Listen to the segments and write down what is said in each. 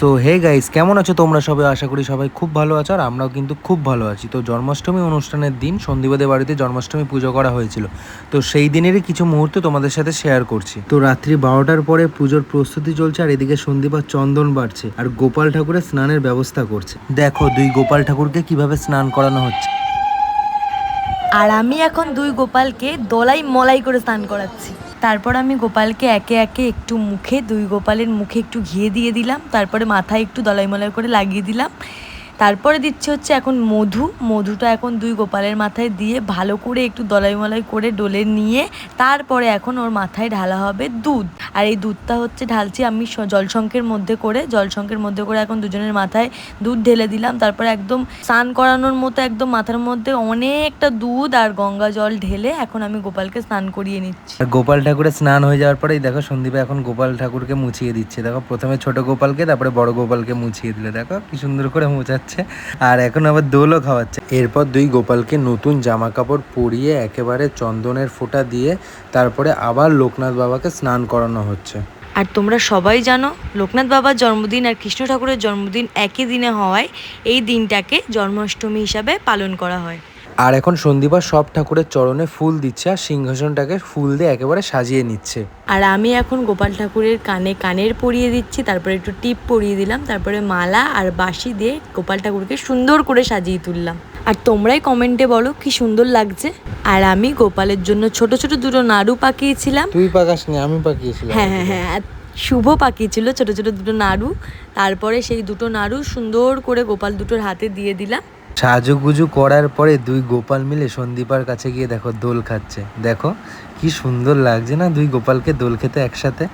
So hey guys কেমন আছো তোমরা সবাই? আশা করি সবাই খুব ভালো আছো আর আমরাও কিন্তু খুব ভালো আছি। তো জন্মাষ্টমী অনুষ্ঠানের দিন সন্দীপদের বাড়িতে জন্মাষ্টমী পুজো করা হয়েছিল। তো সেই দিনেরই কিছু মুহূর্ত তোমাদের সাথে শেয়ার করছি। তো রাত্রি বারোটার পরে পুজোর প্রস্তুতি চলছে আর এদিকে সন্দীপা চন্দন বাড়ছে আর গোপাল ঠাকুরের স্নানের ব্যবস্থা করছে। দেখো, দুই গোপাল ঠাকুরকে কীভাবে স্নান করানো হচ্ছে। আর আমি এখন দুই গোপালকে দলাই মলাই করে স্নান করাচ্ছি। তারপর আমি গোপালকে একে একে একটু মুখে, দুই গোপালের মুখে একটু ঘিয়ে দিয়ে দিলাম, তারপরে মাথায় একটু দলাই মলাই করে লাগিয়ে দিলাম। তারপরে দিচ্ছে হচ্ছে এখন মধু, মধুটা এখন দুই গোপালের মাথায় দিয়ে ভালো করে একটু দলাই মলাই করে ডোলে নিয়ে, তারপরে এখন ওর মাথায় ঢালা হবে দুধ। আর এই দুধটা হচ্ছে ঢালছি আমি জলশঙ্কের মধ্যে করে জলশঙ্কের মধ্যে করে এখন দুজনের মাথায় দুধ ঢেলে দিলাম। তারপরে একদম স্নান করানোর মতো একদম মাথার মধ্যে অনেকটা দুধ আর গঙ্গা জল ঢেলে এখন আমি গোপালকে স্নান করিয়ে নিচ্ছি। গোপাল ঠাকুরের স্নান হয়ে যাওয়ার পরেই দেখো সন্দীপা এখন গোপাল ঠাকুরকে মুছিয়ে দিচ্ছে। দেখো প্রথমে ছোট গোপালকে, তারপরে বড় গোপালকে মুছিয়ে দিলে। দেখো কি সুন্দর করে মুছাচ্ছে। আর এখন আবার দোলও খাওয়াচ্ছে। এরপর দুই গোপালকে নতুন জামা কাপড় পরিয়ে একেবারে চন্দনের ফোঁটা দিয়ে তারপরে আবার লোকনাথ বাবাকে স্নান করানো হচ্ছে। আর তোমরা সবাই জানো লোকনাথ বাবার জন্মদিন আর কৃষ্ণ ঠাকুরের জন্মদিন একই দিনে হওয়ায় এই দিনটাকে জন্মাষ্টমী হিসাবে পালন করা হয়। আর এখন সন্দীপা সব ঠাকুরের চরণে ফুল দিচ্ছে আর সিংহাসনটাকে ফুল দিয়ে একেবারে সাজিয়ে নিচ্ছে। আর আমি এখন গোপাল ঠাকুরের কানে কানের পরিয়ে দিচ্ছি তারপরে একটু টিপ পরিয়ে দিলাম তারপরে মালা আর বাঁশি দিয়ে গোপাল ঠাকুরকে সুন্দর করে সাজিয়ে তুললাম। আর তোমরাই কমেন্টে বলো কি সুন্দর লাগছে। আর আমি গোপালের জন্য ছোট ছোট দুটো নাড়ু পাকিয়েছিলাম। তুই পাকাস নি আমি পাকিয়েছিলাম। হ্যাঁ হ্যাঁ হ্যাঁ আর শুভ পাকিয়েছিল ছোট ছোট দুটো নাড়ু। তারপরে সেই দুটো নাড়ু সুন্দর করে গোপাল দুটোর হাতে দিয়ে দিলাম। সাজুগুজু করার পরে দুই গোপাল মিলে সন্দীপার কাছে গিয়ে দেখো দোল খাচ্ছে। দেখো কি সুন্দর লাগছে না দুই গোপালকে দোল খেতে একসাথে?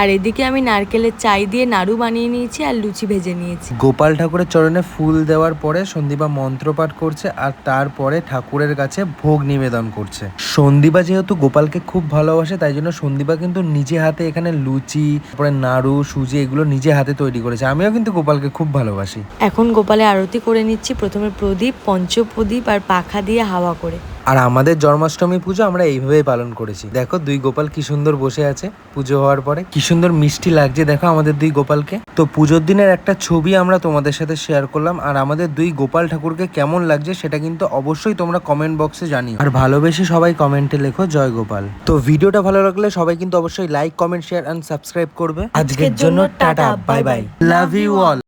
আর এদিকে আমি নারকেলের চাই দিয়ে নাড়ু বানিয়ে নিয়েছি আর লুচি ভেজে নিয়েছি। গোপাল ঠাকুরের চরণে ফুল দেওয়ার পরে সন্দীপা মন্ত্রপাঠ করছে আর তারপরে ঠাকুরের কাছে ভোগ নিবেদন করছে। সন্দীপা যেহেতু গোপালকে খুব ভালোবাসে তাই জন্য সন্দীপা কিন্তু নিজে হাতে এখানে লুচি তারপরে নাড়ু সুজি এগুলো নিজে হাতে তৈরি করেছে। আমিও কিন্তু গোপালকে খুব ভালোবাসি। এখন গোপালে আরতি করে নিচ্ছি প্রথমে প্রদীপ পঞ্চপ্রদীপ আর পাখা দিয়ে হাওয়া করে। আর আমাদের জন্মাষ্টমী পুজো আমরা এইভাবেই পালন করেছি। দেখো দুই গোপাল কি সুন্দর বসে আছে পুজো হওয়ার পরে। কি সুন্দর মিষ্টি লাগছে দেখো আমাদের দুই গোপালকে। তো পুজোর দিনের একটা ছবি আমরা তোমাদের সাথে শেয়ার করলাম আর আমাদের দুই গোপাল ঠাকুরকে কেমন লাগছে সেটা কিন্তু অবশ্যই তোমরা কমেন্ট বক্সে জানিও। আর ভালোবেসে সবাই কমেন্টে লেখো জয় গোপাল। তো ভিডিওটা ভালো লাগলে সবাই কিন্তু অবশ্যই like comment share and subscribe করবে। আজকের জন্য tata bye bye love you all